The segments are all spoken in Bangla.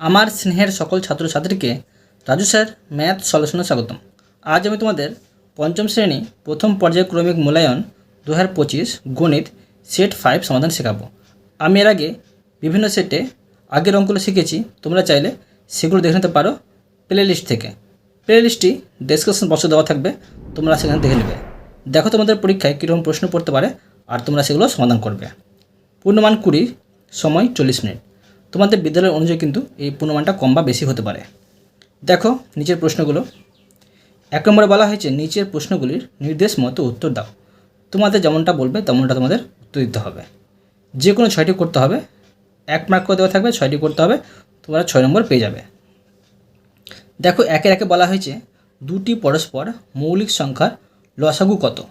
আমার স্নেহের সকল ছাত্রছাত্রীকে রাজু স্যার, ম্যাথ সলিউশনে স্বাগতম। আজ আমি তোমাদের পঞ্চম শ্রেণি প্রথম পর্যায়ক্রমিক মূল্যায়ন দু হাজার পঁচিশ গণিত সেট ফাইভ সমাধান শেখাবো। আমি এর আগে বিভিন্ন সেটে আগের অঙ্কগুলো শিখেছি, তোমরা চাইলে সেগুলো দেখে নিতে পারো প্লে লিস্ট থেকে। প্লে লিস্টটি ডেসক্রিপশন বক্সে দেওয়া থাকবে, তোমরা সেখানে দেখে নেবে। দেখো তোমাদের পরীক্ষায় কীরকম প্রশ্ন পড়তে পারে আর তোমরা সেগুলো সমাধান করবে। পূর্ণমান কুড়ি সময় চল্লিশ মিনিট। তোমাদের বিদ্যালয় অনুযায়ী কিন্তু এই পূর্ণমানটা কম বা বেশি হতে পারে। দেখো, নিচের প্রশ্নগুলো। এক নম্বরে বলা হয়েছে, নিচের প্রশ্নগুলির নির্দেশ মতো উত্তর দাও। তোমাদের যেমনটা বলবে, তেমনটা তোমাদের উত্তর দিতে হবে। যে কোনো ছয়টি করতে হবে। এক মার্ক করে দেওয়া থাকবে, ছয়টি করতে হবে, তোমরা ছয় নম্বর পেয়ে যাবে। দেখো, একে একে বলা হয়েছে, দুটি পরস্পর মৌলিক সংখ্যার লসাগু কত?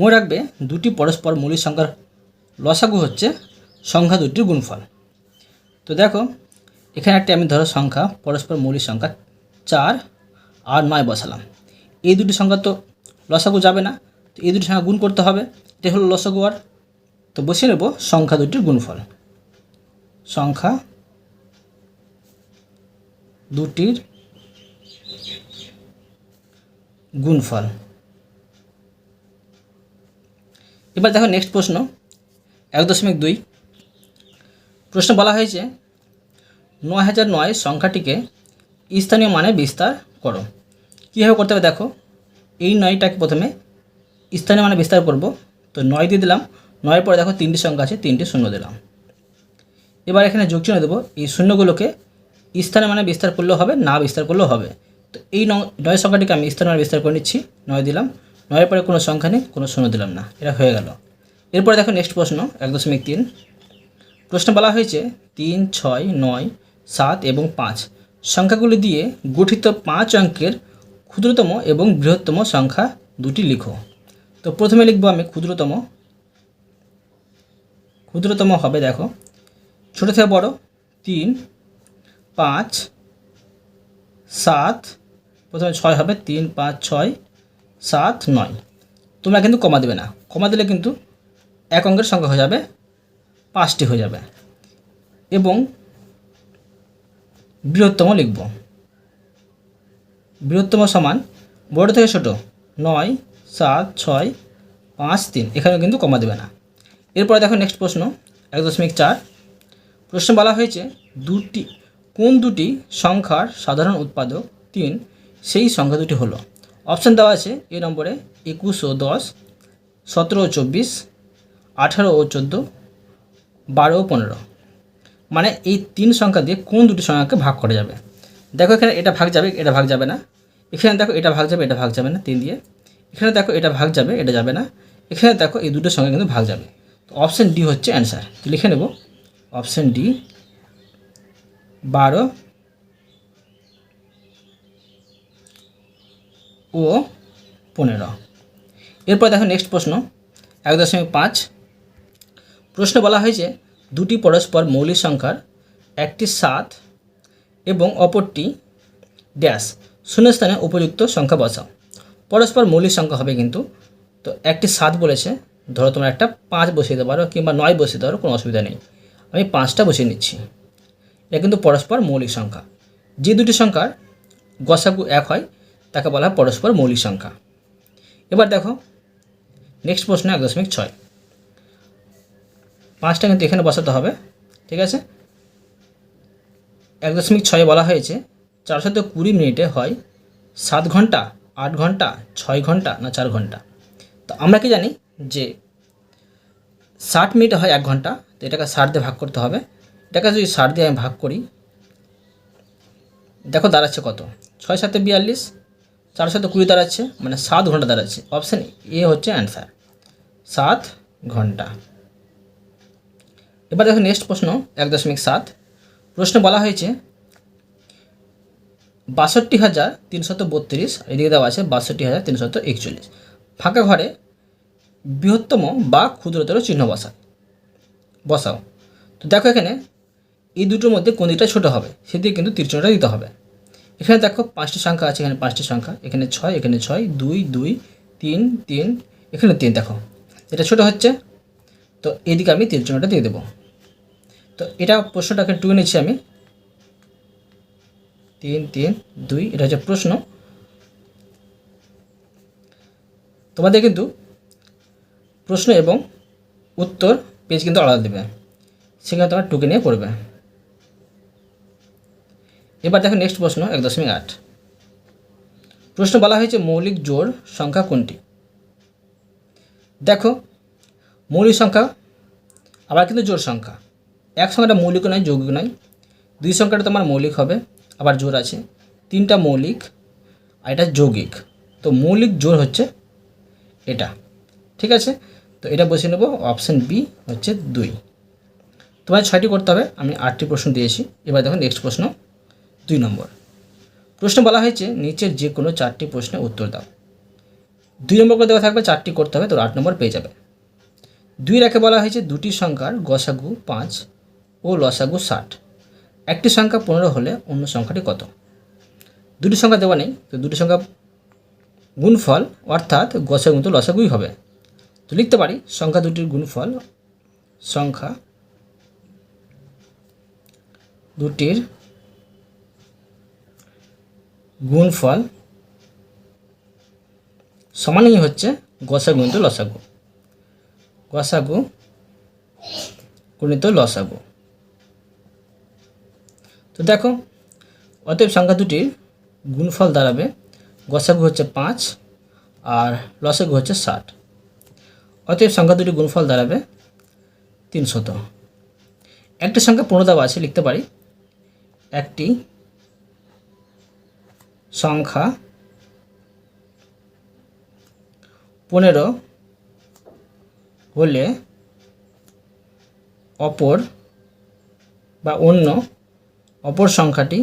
মনে রাখবে, দুটি পরস্পর মৌলিক সংখ্যার লসাগু হচ্ছে সংখ্যা দুটির গুণফল। তো দেখো, এখানে একটা আমি ধরো সংখ্যা, পরস্পর মৌলিক সংখ্যা চার আর নয় বসালাম। এই দুটি সংখ্যা তো লসাগু যাবে না, তো এই দুটি সংখ্যা গুণ করতে হবে এটা হলো লসাগু আর। তো বসিয়ে নেব সংখ্যা দুটির গুণফল। সংখ্যা দুটির গুণফল। এবার দেখো নেক্সট প্রশ্ন, এক দশমিক দুই প্রশ্ন বলা হয়েছে, নয় হাজার নয় সংখ্যাটিকে স্থানীয় মানে বিস্তার করো। কীভাবে করতে হবে দেখো, এই নয়টাকে প্রথমে স্থানীয় মানে বিস্তার করব। তো নয় দিয়ে দিলাম, নয়ের পরে দেখো তিনটি সংখ্যা আছে, তিনটি শূন্য দিলাম। এবার এখানে যোগ চিহ্ন দেবো, এই শূন্যগুলোকে স্থানে মানে বিস্তার করলেও হবে, না বিস্তার করলেও হবে। তো এই নয় সংখ্যাটিকে আমি স্থানে মানে বিস্তার করে নিচ্ছি, নয় দিলাম, নয়ের পরে কোনো সংখ্যা নেই, কোনো শূন্য দিলাম না এটা হয়ে গেল। এরপরে দেখো নেক্সট প্রশ্ন, এক দশমিক তিন। প্রশ্ন বলা হয়েছে তিন, ছয়, নয়, সাত এবং পাঁচ। সংখ্যাগুলি দিয়ে গঠিত পাঁচ অঙ্কের ক্ষুদ্রতম এবং বৃহত্তম সংখ্যা দুটি লিখো। তো প্রথমে লিখব আমি ক্ষুদ্রতম। ক্ষুদ্রতম হবে, দেখো, ছোট থেকে বড়, তিন, পাঁচ, সাত, প্রথমে ছয় হবে, তিন, পাঁচ, ছয়, সাত, নয়। তোমরা কিন্তু কমা দেবে না। কমা দিলে কিন্তু এক অঙ্কের সংখ্যা হয়ে যাবে পাঁচটি হয়ে যাবে। এবং বৃহত্তম লিখব। বৃহত্তম সমান বড় থেকে ছোট নয়, সাত, ছয়, পাঁচ, তিন। এখানেও কিন্তু কমা দেবে না। এরপরে দেখো নেক্সট প্রশ্ন, এক দশমিক চার। প্রশ্ন বলা হয়েছে, দুটি কোন দুটি সংখ্যার সাধারণ উৎপাদক তিন? সেই সংখ্যা দুটি হলো। অপশান দেওয়া আছে এ নম্বরে একুশ ও দশ, সতেরো ও চব্বিশ, আঠারো ও চোদ্দ বারো ও পনেরো। মানে এই তিন সংখ্যা দিয়ে কোন দুটি সংখ্যাকে ভাগ করা যাবে? দেখো এখানে এটা ভাগ যাবে, এটা ভাগ যাবে না। এখানে দেখো এটা ভাগ যাবে, এটা ভাগ যাবে না, তিন দিয়ে। এখানে দেখো এটা ভাগ যাবে, এটা যাবে না। এখানে দেখো এই দুটো সংখ্যা কিন্তু ভাগ যাবে। তো অপশান ডি হচ্ছে অ্যান্সার তো লিখে নেব। অপশান ডি বারো ও পনেরো। এরপর দেখো নেক্সট প্রশ্ন, এক দশমিক পাঁচ প্রশ্ন বলা হয়েছে, দুটি পরস্পর মৌলিক সংখ্যার, একটি সাত এবং অপরটি ড্যাশ। শূন্যস্থানে উপযুক্ত সংখ্যা বসাও। পরস্পর মৌলিক সংখ্যা হবে কিন্তু, তো একটি সাত বলেছে, ধরো তোমরা একটা পাঁচ বসিয়ে দিতে পারো কিংবা নয় বসিয়ে দিতে কোনো অসুবিধা নেই। আমি পাঁচটা বসিয়ে নিচ্ছি। এটা কিন্তু পরস্পর মৌলিক সংখ্যা। যে দুটি সংখ্যার গসাগু এক হয়, তাকে বলা হয় পরস্পর মৌলিক সংখ্যা। এবার দেখো নেক্সট প্রশ্ন এক দশমিক ছয়। পাঁচটা কিন্তু এখানে বসাতে হবে, ঠিক আছে? এক দশমিক ছয়ে বলা হয়েছে, চারশত কুড়ি মিনিটে হয় সাত ঘণ্টা, আট ঘণ্টা, ছয় ঘণ্টা না চার ঘণ্টা। তো আমরা কি জানি যে ষাট মিনিটে হয় এক ঘণ্টা, তো এটাকে ষাট দিয়ে ভাগ করতে হবে। এটাকে যদি ষাট দিয়ে আমি ভাগ করি, দেখো দাঁড়াচ্ছে কত? ছয় সাতে বিয়াল্লিশ চার সাথে কুড়ি দাঁড়াচ্ছে মানে সাত ঘণ্টা দাঁড়াচ্ছে। অপশান এ হচ্ছে অ্যান্সার, সাত ঘণ্টা। এবার দেখো নেক্সট প্রশ্ন, এক দশমিক সাত। প্রশ্ন বলা হয়েছে, বাষট্টি হাজার তিনশত বত্রিশ, এদিকে দেওয়া আছে বাষট্টি হাজার তিনশত একচল্লিশ। ফাঁকা ঘরে বৃহত্তম বা ক্ষুদ্রতর চিহ্ন বসায় বসাও। তো দেখো এখানে, এই দুটোর মধ্যে কোন দিকটা ছোটো হবে, সেদিকে কিন্তু তীর দিতে হবে। এখানে দেখো পাঁচটি সংখ্যা আছে, এখানে পাঁচটি সংখ্যা, এখানে ছয় এখানে ছয়, দুই দুই, তিন তিন, এখানে তিন, দেখো। এটা ছোটো হচ্ছে, তো এদিকে আমি তীর দিয়ে দেবো। তো এটা প্রশ্নটাকে টুয়ে নিচ্ছি আমি। তিন তিন, দুই, এটা হচ্ছে প্রশ্ন। তোমাদের কিন্তু প্রশ্ন এবং উত্তর পেজ কিন্তু আলাদা দেবে। সেখানে তোমরা টুকে নিয়ে পড়বে। এবার দেখো নেক্সট প্রশ্ন, এক দশমিক আট। প্রশ্ন বলা হয়েছে মৌলিক জোর সংখ্যা কোনটি? দেখো, মৌলিক সংখ্যা, আবার কিন্তু জোর সংখ্যা। এক সংখ্যাটা মৌলিক নয়, যৌগিক নয়। দুই সংখ্যাটা তোমার মৌলিক হবে, আবার জোড় আছে। তিনটা মৌলিক আর এটা যৌগিক। তো মৌলিক জোড় হচ্ছে এটা। ঠিক আছে? তো এটা বসিয়ে নেব অপশান বি হচ্ছে দুই। তোমার ছয়টি করতে হবে, আমি আটটি প্রশ্ন দিয়েছি। এবার দেখো নেক্সট প্রশ্ন, দুই নম্বর। প্রশ্ন বলা হয়েছে নিচের যে কোনো চারটি প্রশ্নের উত্তর দাও। দুই নম্বর করে দেওয়া থাকবে, চারটি করতে হবে তো আট নম্বর পেয়ে যাবে। দুই রেখে বলা হয়েছে, দুটি সংখ্যার গসাগু পাঁচ ও লসাগু ষাট। একটি সংখ্যা পনেরো হলে অন্য সংখ্যাটি কত? দুটি সংখ্যা দেওয়া নেই, তো দুটি সংখ্যা গুণফল, অর্থাৎ গসাগু তো লসাগুই হবে। তো লিখতে পারি, সংখ্যা দুটির গুণফল, সংখ্যা দুটির গুণফল সমানই হচ্ছে গসাগু ইন্টু লসাগু। গসাগু গুণিত লসাগু। তো দেখো, অতএব সংখ্যা দুটির গুণফল দাঁড়াবে। গসাগু হচ্ছে পাঁচ আর লসাগু হচ্ছে ষাট। অতএব সংখ্যা দুটির গুণফল দাঁড়াবে তিনশত একটা সংখ্যা দেওয়া আছে, লিখতে পারি। একটি সংখ্যা পনেরো হলে অপর বা অন্য অপর সংখ্যাটি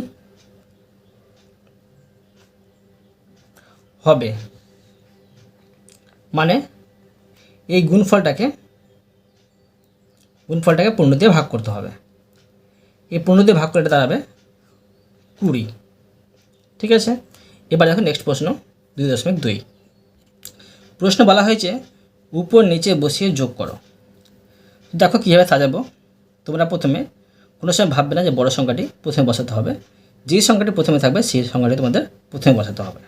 হবে। মানে এই গুণফলটাকে গুণফলটাকে পনেরো দিয়ে ভাগ করতে হবে। এই পনেরো দিয়ে ভাগ করে এটা দাঁড়াবে কুড়ি। ঠিক আছে? এবার দেখো নেক্সট প্রশ্ন, দুই দশমিক দুই। প্রশ্ন বলা হয়েছে, উপর নিচে বসিয়ে যোগ করো। দেখো কীভাবে সাজাবো? তোমরা প্রথমে কোনো সময় ভাববে না যে বড় সংখ্যাটি প্রথমে বসাতে হবে। যেই সংখ্যাটি প্রথমে থাকবে, সেই সংখ্যাটি তোমাদের প্রথমে বসাতে হবে।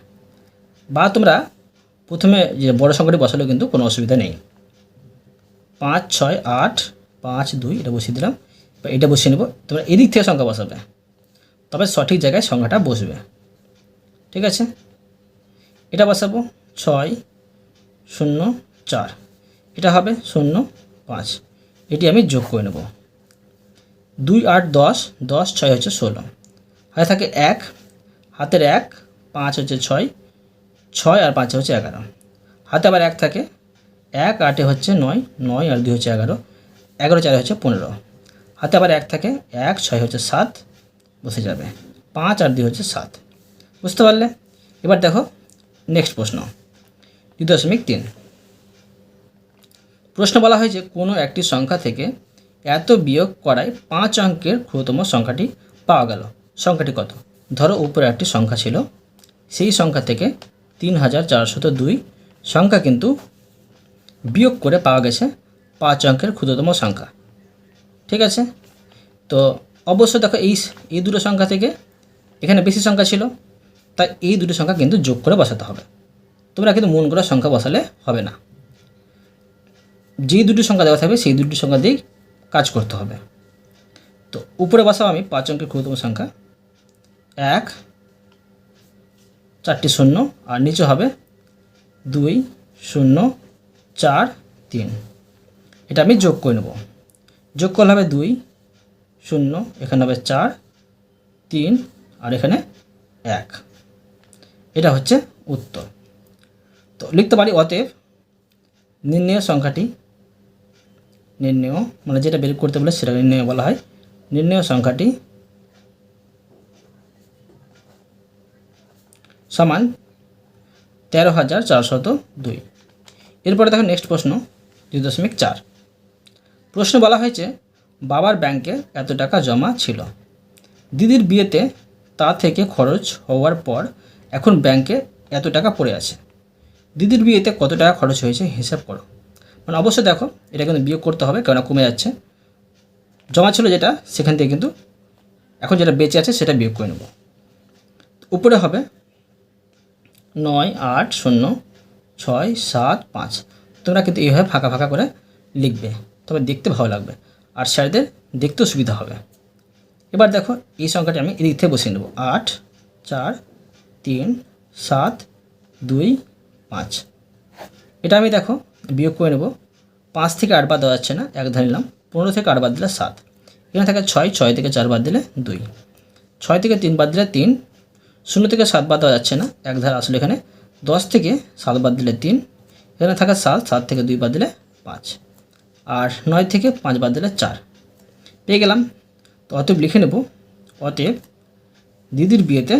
বা তোমরা প্রথমে যে বড় সংখ্যাটি বসালেও কিন্তু কোনো অসুবিধা নেই। পাঁচ, ছয়, আট, পাঁচ, দুই, এটা বসিয়ে দিলাম। বা এটা বসিয়ে নেব। তোমরা এদিক থেকে সংখ্যা বসাবে। তবে সঠিক জায়গায় সংখ্যাটা বসবে। ঠিক আছে? এটা বসাবো। ছয়, শূন্য, চার। এটা হবে শূন্য, পাঁচ। এটি আমি যোগ করে নেব। দুই আট দশ দশ ছয় হচ্ছে ষোলো। হাতে থাকে এক, হাতের এক, পাঁচ হচ্ছে ছয় ছয় আর পাঁচে হচ্ছে এগারো। হাতে আবার এক থাকে, এক আটে হচ্ছে নয় নয় আর দুই হচ্ছে এগারো এগারো চারে হচ্ছে পনেরো। হাতে আবার এক থাকে, এক ছয় হচ্ছে সাত, বসে যাবে। পাঁচ আর দুই হচ্ছে সাত। বুঝতে পারলে? এবার দেখো নেক্সট প্রশ্ন, দুই দশমিক তিন। প্রশ্ন বলা হয়েছে কোনো একটি সংখ্যা থেকে এত বিয়োগ করায় পাঁচ অঙ্কের ক্ষুদ্রতম সংখ্যাটি পাওয়া গেল। সংখ্যাটি কত? ধরো উপরে একটি সংখ্যা ছিল। সেই সংখ্যা থেকে তিন হাজার চারশত দুই। সংখ্যা কিন্তু বিয়োগ করে পাওয়া গেছে পাঁচ অঙ্কের ক্ষুদ্রতম সংখ্যা। ঠিক আছে? তো অবশ্য দেখো এই এই দুটো সংখ্যা থেকে এখানে বেশি সংখ্যা ছিল, তাই এই দুটো সংখ্যা কিন্তু যোগ করে বসাতে হবে। তোমরা কিন্তু মন করা সংখ্যা বসালে হবে না। যেই দুটি সংখ্যা দেওয়া থাকবে সেই দুটি সংখ্যা দিয়েই কাজ করতে হবে। তো উপরে বসাবো আমি, পাঁচ অঙ্কের ক্ষুদ্রতম সংখ্যা। এক, চারটি শূন্য, আর নিচে হবে দুই, শূন্য, চার, তিন। এটা আমি যোগ করে নেব। যোগ করলে হবে দুই, শূন্য, এখানে হবে চার, তিন, আর এখানে এক। এটা হচ্ছে উত্তর। তো লিখতে পারি, অতএব নির্ণয় সংখ্যাটি নির্ণয় মানে যেটা বের করতে বলে সেটা নির্ণয় বলা হয়। নির্ণয় সংখ্যাটি সমান তেরো হাজার চারশত দুই। এরপরে দেখো নেক্সট প্রশ্ন, দুই দশমিক চার। প্রশ্ন বলা হয়েছে, বাবার ব্যাংকে এত টাকা জমা ছিল। দিদির বিয়েতে তা থেকে খরচ হওয়ার পর এখন ব্যাংকে এত টাকা পড়ে আছে। দিদির বিয়েতে কত টাকা খরচ হয়েছে হিসাব করো। মানে অবশ্যই দেখো, এটা কিন্তু বিয়োগ করতে হবে, কেননা কমে যাচ্ছে। জমা ছিল যেটা, সেখান থেকে কিন্তু এখন যেটা বেঁচে আছে, সেটা বিয়োগ করে নেব। উপরে হবে নয়, আট, শূন্য, ছয়, সাত, পাঁচ। তোমরা কিন্তু এইভাবে ফাঁকা ফাঁকা করে লিখবে, তবে দেখতে ভালো লাগবে। আর স্যারদের দেখতেও সুবিধা হবে। এবার দেখো, এই সংখ্যাটি আমি এদিক থেকে বসিয়ে নেব। আট, চার, তিন, সাত, দুই, পাঁচ। এটা আমি দেখো বিয়োগ করে নেব। পাঁচ থেকে আট বাদ দেওয়া যাচ্ছে না, এক ধার নিলাম। পনেরো থেকে আট বাদ দিলে সাত। এখানে থাকে ছয় ছয় থেকে চার বাদ দিলে দুই। ছয় থেকে তিন বাদ দিলে তিন। শূন্য থেকে সাত বাদ দেওয়া যাচ্ছে না, এক ধার আসলে এখানে। দশ থেকে সাত বাদ দিলে তিন। এখানে থাকা সাত সাত থেকে দুই বাদ দিলে পাঁচ। আর নয় থেকে পাঁচ বাদ দিলে চার। পেয়ে গেলাম। তো অতএব লিখে নেব, অতএব দিদির বিয়েতে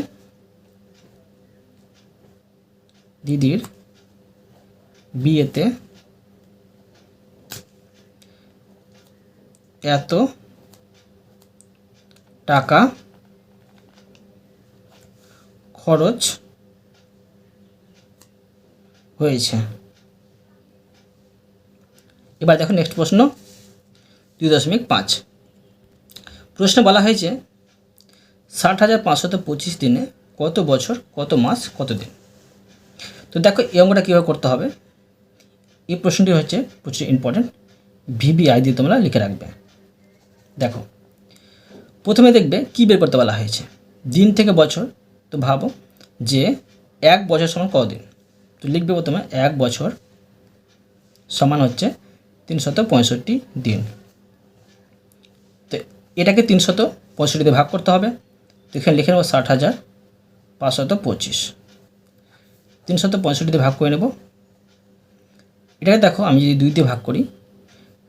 দিদির বিয়েতে এত টাকা খরচ হয়েছে। এবার দেখো নেক্সট প্রশ্ন দুই দশমিক পাঁচ। প্রশ্নে বলা হয়েছে, ষাট হাজার পাঁচশত পঁচিশ দিনে কত বছর, কত মাস, কত দিন? তো দেখো এই অঙ্কটা কীভাবে করতে হবে? এই প্রশ্নটি হচ্ছে প্রচুর ইম্পর্টেন্ট ভিবিআই দিয়ে তোমরা লিখে রাখবে। দেখো, প্রথমে দেখবে কি বের করতে বলা হয়েছে। দিন থেকে বছর, তো ভাবো যে এক বছর সমান কদিন তো লিখবে প্রথমে এক বছর সমান হচ্ছে তিনশত পঁয়ষট্টি দিন। তো এটাকে তিনশত পঁয়ষট্টিতে ভাগ করতে হবে। তো এখানে লিখে নেব ষাট হাজার পাঁচশত পঁচিশ। তিনশত পঁয়ষট্টিতে ভাগ করে নেব। এটাকে দেখো আমি যদি দুই দিয়ে ভাগ করি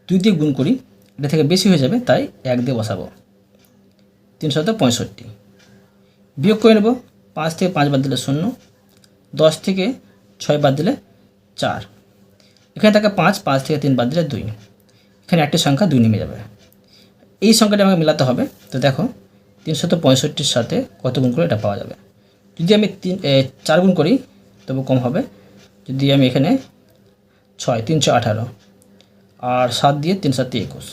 দুই দিয়ে গুণ করি এটা থেকে বেশি হয়ে যাবে, তাই এক দিয়ে বসাবো। তিনশত পঁয়ষট্টি। বিয়োগ করে নেব, পাঁচ থেকে পাঁচ বাদ দিলে শূন্য, দশ থেকে ছয় বাদ দিলে চার। এখানে থাকে পাঁচ পাঁচ থেকে তিন বাদ দিলে দুই। এখানে একটি সংখ্যা দুই নেমে যাবে। এই সংখ্যাটা আমাকে মেলাতে হবে, তো দেখো তিনশত পঁয়ষট্টির সাথে কত গুণ করে এটা পাওয়া যাবে। যদি আমি তিন চার গুণ করি, তবু কম হবে। যদি আমি এখানে ছয়, তিনশো আঠারো, আর সাত দিয়ে তিন সাতে একুশ।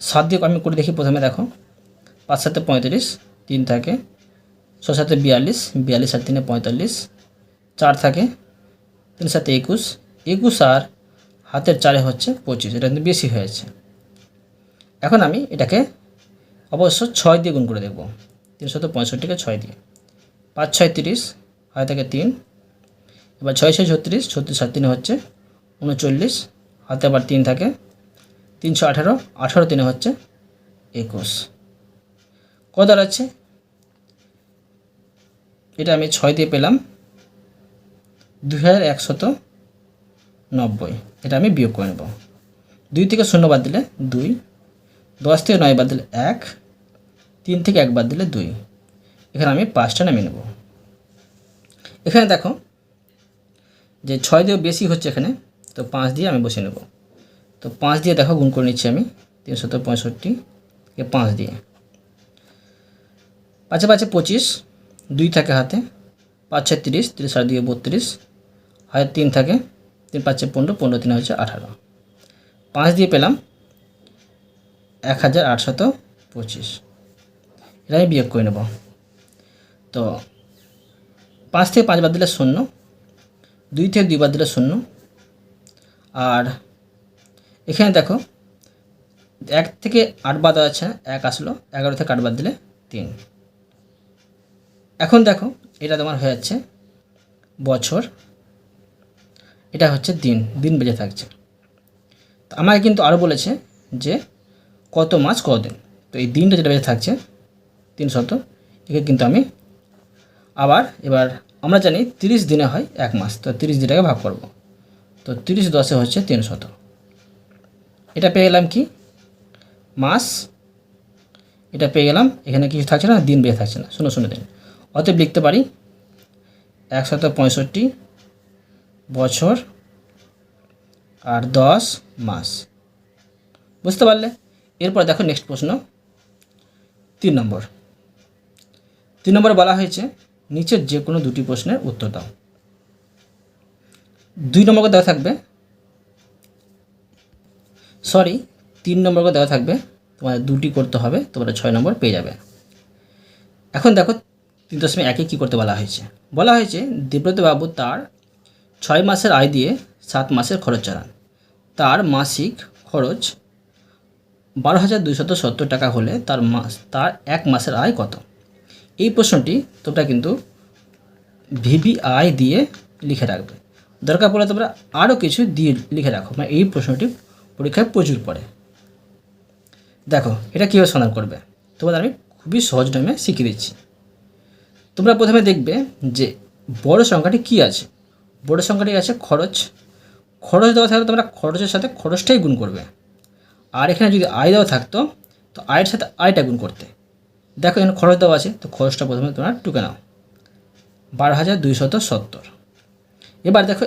সাত দিয়ে আমি করে দেখি প্রথমে দেখো। পাঁচ সাথে পঁয়ত্রিশ, তিন থাকে। ছ সাথে বিয়াল্লিশ বিয়াল্লিশ আর তিনে পঁয়তাল্লিশ, চার থাকে। তিন সাথে একুশ একুশ আর হাতের চারে হচ্ছে পঁচিশ, এটা কিন্তু বেশি হয়েছে। এখন আমি এটাকে অবশ্য ছয় দিয়ে গুণ করে দেখব। তিনশত পঁয়ষট্টিকে ছয় দিয়ে। পাঁচ ছয় তিরিশ হয় থাকে তিন। এবার ছয় ছয় ছত্রিশ ছত্রিশ আর তিনে হচ্ছে উনচল্লিশ, হাতে আবার তিন থাকে। তিনশো আঠারো আঠারো তিনে হচ্ছে একুশ। কত দাঁড়াচ্ছে এটা আমি ছয় দিয়ে পেলাম। দুই হাজার একশত নব্বই। এটা আমি বিয়োগ করে নেব। দুই থেকে শূন্য বাদ দিলে দুই, দশ থেকে নয় বাদ দিলে এক, তিন থেকে এক বাদ দিলে দুই। এখানে আমি পাঁচটা নামিয়ে নেব। এখানে দেখো যে ছয় দিয়েও বেশি হচ্ছে এখানে, তো পাঁচ দিয়ে আমি বসে নেব। তো পাঁচ দিয়ে দেখো, গুণ করে নিচ্ছি আমি তিনশত পঁয়ষট্টি, এ পাঁচ দিয়ে। পাঁচে পাঁচে পঁচিশ, দুই থাকে হাতে, পাঁচ ছয় তিরিশ তিরিশ আর দিয়ে বত্রিশ, হাতে তিন থাকে, তিন পাঁচে পনেরো পনেরো তিন হচ্ছে আঠারো। পাঁচ দিয়ে পেলাম এক হাজার আটশত পঁচিশ। এটা আমি বিয়োগ করে নেব। তো পাঁচ থেকে পাঁচ বাদ দিলে শূন্য, দুই থেকে দুই বাদ দিলে শূন্য, আর এখানে দেখো, এক থেকে আট বাদ আছে এক আসলো, এগারো থেকে আট বাদ দিলে তিন। এখন দেখো, এটা তোমার হয়ে যাচ্ছে বছর, এটা হচ্ছে দিন দিন বেজে থাকছে। তো আমাকে কিন্তু আরও বলেছে যে কত মাস, কত দিন। তো এই দিনটা যেটা বেজে থাকছে, তিন শত, একে কিন্তু আমি আবার এবার আমরা জানি তিরিশ দিনে হয় এক মাস, তো তিরিশ দিনটাকে ভাগ করব। তো তিরিশ দশে হচ্ছে তিন শত। এটা পেয়ে গেলাম কি? মাস। এটা পেয়ে গেলাম, এখানে কিছু থাকছে না, দিন বেয়ে থাকছে না। শূন্য শূন্য দিন অতএব লিখতে পারি, একশত পঁয়ষট্টি বছর আর দশ মাস। বুঝতে পারলে? এরপর দেখো নেক্সট প্রশ্ন, তিন নম্বর। তিন নম্বরে বলা হয়েছে, নিচের যে কোনো দুটি প্রশ্নের উত্তর দাও। দুই নম্বর দেওয়া থাকবে সরি তিন নম্বর করে দেওয়া থাকবে। তোমাদের দুটি করতে হবে, তোমরা ছয় নম্বর পেয়ে যাবে। এখন দেখো, তিন দশমিক একে কী করতে বলা হয়েছে? বলা হয়েছে দেব্রতবাবু তার ছয় মাসের আয় দিয়ে সাত মাসের খরচ চালান। তার মাসিক খরচ বারো হাজার দুইশত সত্তর টাকা হলে তার মাস, তার এক মাসের আয় কত? এই প্রশ্নটি তোমরা কিন্তু ভিভিআই দিয়ে লিখে রাখবে। দরকার পড়লে তোমরা আরও কিছু দিয়ে লিখে রাখো। মানে এই প্রশ্নটি পরীক্ষায় প্রচুর পড়ে। দেখো, এটা কীভাবে সমাধান করবে? তোমাদের আমি খুবই সহজ নামে শিখিয়ে দিচ্ছি। তোমরা প্রথমে দেখবে যে বড় সংখ্যাটি কী আছে? বড় সংখ্যাটি আছে খরচ। খরচ দেওয়া থাকলে তোমরা খরচের সাথে খরচটাই গুণ করবে। আর এখানে যদি আয় দেওয়া থাকতো, তো আয়ের সাথে আয়টা গুণ করতে। দেখো, এখানে খরচ দেওয়া আছে, তো খরচটা প্রথমে তোমরা টুকে নাও। বারো হাজার দুইশত সত্তর। এবার দেখো,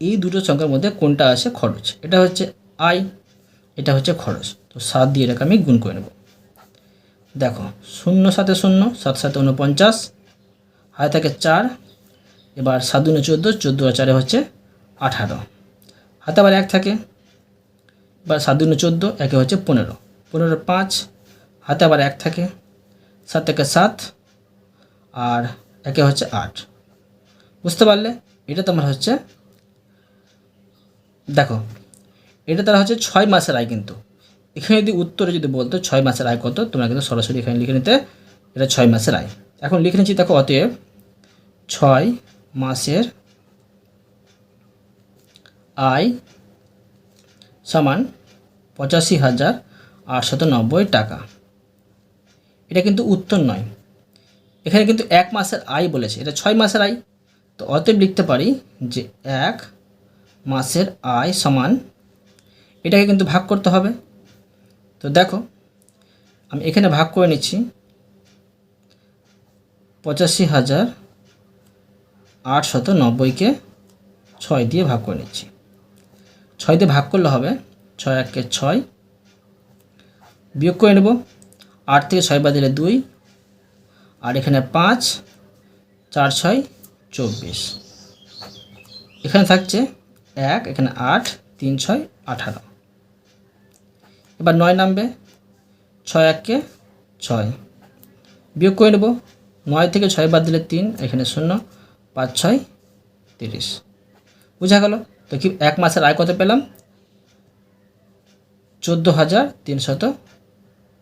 এই দুটো সংখ্যার মধ্যে কোনটা আছে খরচ? এটা হচ্ছে আয় এটা হচ্ছে খরচ। তো সাত দিয়ে এটাকে আমি গুণ করে নেব। দেখো, শূন্য সাথে শূন্য, সাত সাথে উনপঞ্চাশ হাতে থাকে চার, এবার সাত দুনে চোদ্দ চোদ্দ আর চারে হচ্ছে আঠারো। হাতে আবার এক থাকে, এবার সাত দুনে চোদ্দ, একে হচ্ছে পনেরো। পনেরো পাঁচ, হাতে আবার এক থাকে, সাত থেকে সাত, আর একে হচ্ছে আট। বুঝতে পারলে? এটা তোমার হচ্ছে, দেখো এটা তারা হচ্ছে ছয় মাসের আয় কিন্তু। এখানে যদি উত্তরে যদি বলতো ছয় মাসের আয় কত, তোমরা কিন্তু সরাসরি এখানে লিখে নিতে এটা ছয় মাসের আয়। এখন লিখে নিচ্ছি দেখো অতএব ছয় মাসের আয় সমান পঁচাশি হাজার আটশত নব্বই টাকা। এটা কিন্তু উত্তর নয়। এখানে কিন্তু এক মাসের আয় বলেছে, এটা ছয় মাসের আয়। তো অতএব লিখতে পারি যে এক মাসের আয় সমান এটাকে কিন্তু ভাগ করতে হবে। তো দেখো, আমি এখানে ভাগ করে নিচ্ছি। পঁচাশি হাজার আটশত নব্বইকে ছয় দিয়ে ভাগ করে নিচ্ছি। ছয় দিয়ে ভাগ করলে হবে ছয় একে ছয়। বিয়োগ করে নেব। আট থেকে ছয় বাদ দিলে দুই। আর এখানে পাঁচ, চার, ছয়, চব্বিশ। এখানে থাকছে এক, এখানে আট, তিন, ছয়, আঠারো। এবার নয় নামবে, ছয় এককে ছয়। বিয়োগ করে নেব, নয় থেকে ছয় বাদ দিলে তিন, এখানে শূন্য, পাঁচ, ছয়, তিরিশ। বুঝা গেল? তো কি এক মাসের আয় কত পেলাম? চোদ্দ হাজার তিনশত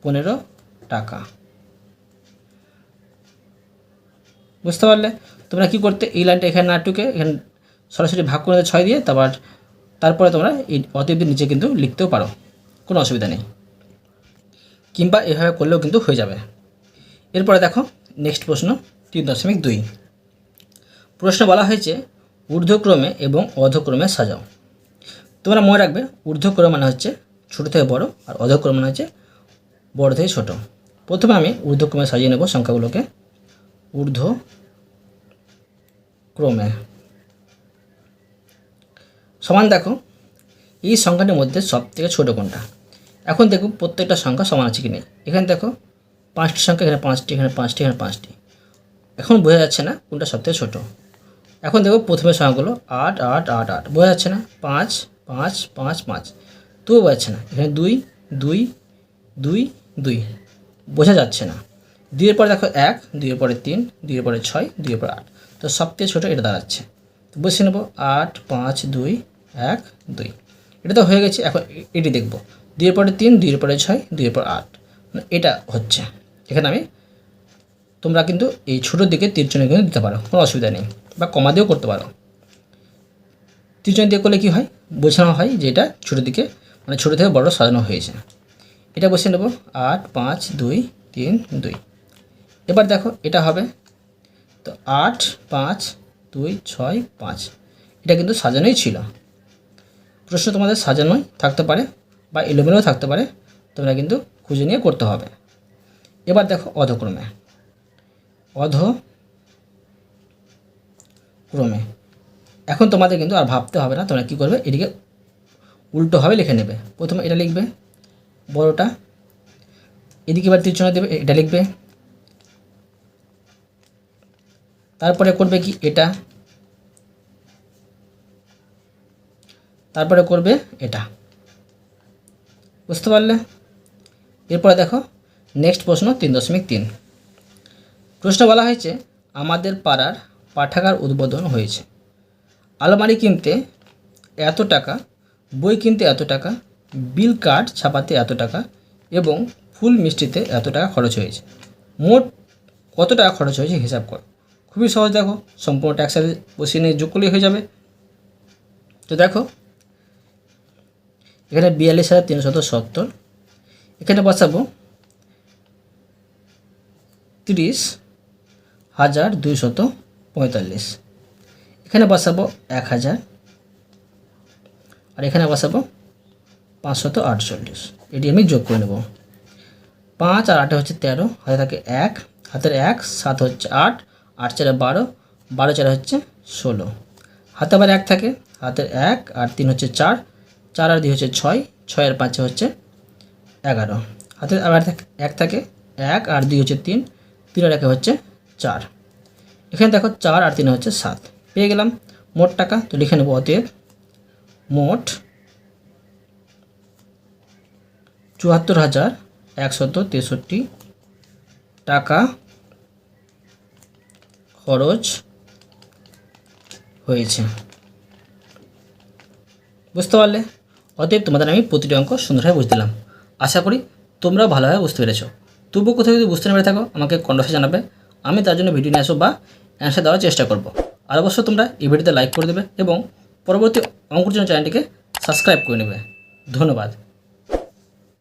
পনেরো টাকা। বুঝতে পারলে? তোমরা কি করতে? এই লাইনটা এখানে না টুকে এখানে সরাসরি ভাগ করে ছয় দিয়ে, তারপর তারপরে তোমরা এই অতীতের নিচে কিন্তু লিখতেও পারো। কোনো অসুবিধা নেই। কিংবা এভাবে করলেও কিন্তু হয়ে যাবে। এরপরে দেখো নেক্সট প্রশ্ন তিন দশমিক দুই। প্রশ্ন বলা হয়েছে, ঊর্ধ্বক্রমে এবং অধক্রমে সাজাও। তোমরা মনে রাখবে, ঊর্ধ্বক্রম মানে হচ্ছে ছোটো থেকে বড়, আর অধক্রম মানে হচ্ছে বড় থেকে ছোট। প্রথমে আমি ঊর্ধ্বক্রমে সাজিয়ে নেব সংখ্যাগুলোকে। ঊর্ধ্ব ক্রমে সমান দেখো, এই সংখ্যাটির মধ্যে সব থেকে ছোটো কোনটা? এখন দেখো প্রত্যেকটা সংখ্যা সমান আছে কি নেই এখানে দেখো পাঁচটি সংখ্যা, এখানে পাঁচটি এখানে পাঁচটি এখানে পাঁচটি। এখন বোঝা যাচ্ছে না কোনটা সবথেকে ছোটো। এখন দেখো প্রথমে সংখ্যাগুলো আট আট আট আট। বোঝা যাচ্ছে না? পাঁচ পাঁচ পাঁচ পাঁচ। তবুও বোঝা যাচ্ছে না। এখানে দুই দুই দুই দুই। বোঝা যাচ্ছে না। দুইয়ের পরে দেখো এক, দুইয়ের পরে তিন, দুইয়ের পরে ছয়, দুইয়ের পরে আট। তো সবথেকে ছোটো এটা দাঁড়াচ্ছে। তো বসে নেব আট, পাঁচ, দুই, এক, দুই। এটা তো হয়ে গেছে। এখন এটি দেখব। দুইয়ের পরে তিন, দুইয়ের পরে ছয়, দুইয়ের পর আট। মানে এটা হচ্ছে। এখানে আমি তোমরা কিন্তু এই ছোটোর দিকে তীরচনে কিন্তু দিতে পারো, কোনো অসুবিধা নেই, বা কমা দিয়েও করতে পারো। তীরচনে দিয়ে করলে কী হয়? বোঝানো হয় যে এটা ছোটোর দিকে মানে ছোটো থেকে বড় সাজানো হয়েছে। এটা বসে নেব, আট, পাঁচ, দুই, তিন, দুই। এবার দেখো, এটা হবে তো আট, পাঁচ, দুই, ছয়, পাঁচ। এটা কিন্তু সাজানোই ছিল। প্রশ্ন তোমাদের সাজানোই থাকতে পারে। বা এলোমেলোও থাকতে পারে, তোমরা কিন্তু খুঁজে নিয়ে করতে হবে। এবার দেখো অধক্রমে। অধ ক্রমে এখন তোমাদের কিন্তু আর ভাবতে হবে না, তোমরা কী করবে, এটিকে উল্টোভাবে লিখে নেবে। প্রথমে এটা লিখবে, বড়টা। এদিকে এবার তীরচনা দেবে, এটা লিখবে। তারপরে করবে কি, এটা। তারপরে করবে এটা। বুঝতে পারলে? এরপরে দেখো নেক্সট প্রশ্ন তিন দশমিক তিন। প্রশ্ন বলা হয়েছে, আমাদের পাড়ার পাঠাগার উদ্বোধন হয়েছে। আলমারি কিনতে এত টাকা, বই কিনতে এত টাকা, বিল কার্ড ছাপাতে এত টাকা এবং ফুল মিষ্টিতে এত টাকা খরচ হয়েছে। মোট কত টাকা খরচ হয়েছে হিসাব করো। খুবই সহজ দেখো, সম্পূর্ণ ট্যাক্স বসিয়ে নিয়ে যোগ করলেই হয়ে যাবে। তো দেখো এখানে বিয়াল্লিশ হাজার তিনশত সত্তর। এখানে বসাবো তিরিশ হাজার দুইশত পঁয়তাল্লিশ। এখানে বসাবো এক হাজার। আর এখানে বসাবো পাঁচশত আটচল্লিশ। এটি আমি যোগ করে নেব। পাঁচ আর আটে হচ্ছে তেরো, হাতে থাকে এক, হাতের এক, সাত হচ্ছে আট আট চারে বারো বারো চারে হচ্ছে ষোলো। হাতে আবার এক থাকে, হাতের এক আর তিন হচ্ছে চার চার আর দুই হচ্ছে ছয় ছয় আর পাঁচে হচ্ছে এগারো। হাতে আবার এক থাকে এক আর দুই হচ্ছে তিন তিন আর একে হচ্ছে চার। এখানে দেখো চার আর তিন হচ্ছে সাত। পেয়ে গেলাম মোট টাকা, তো লিখে নেব অতএব মোট চুয়াত্তর হাজার একশত তেষট্টি টাকা খরচ হয়েছে। বুঝতে পারলে? অতএব তোমাদের আমি প্রতিটি অঙ্ক সুন্দরভাবে বুঝতে দিলাম। আশা করি তোমরাও ভালোভাবে বুঝতে পেরেছ। তবুও কোথাও যদি বুঝতে না পেরে থাকো, আমাকে কন্ডাসে জানাবে। আমি তার জন্য ভিডিও নিয়ে আসব বা অ্যান্সার দেওয়ার চেষ্টা করব। আর অবশ্যই তোমরা এই ভিডিওতে লাইক করে দেবে এবং পরবর্তী অঙ্কর জন্য চ্যানেলটিকে সাবস্ক্রাইব করে নেবে। ধন্যবাদ।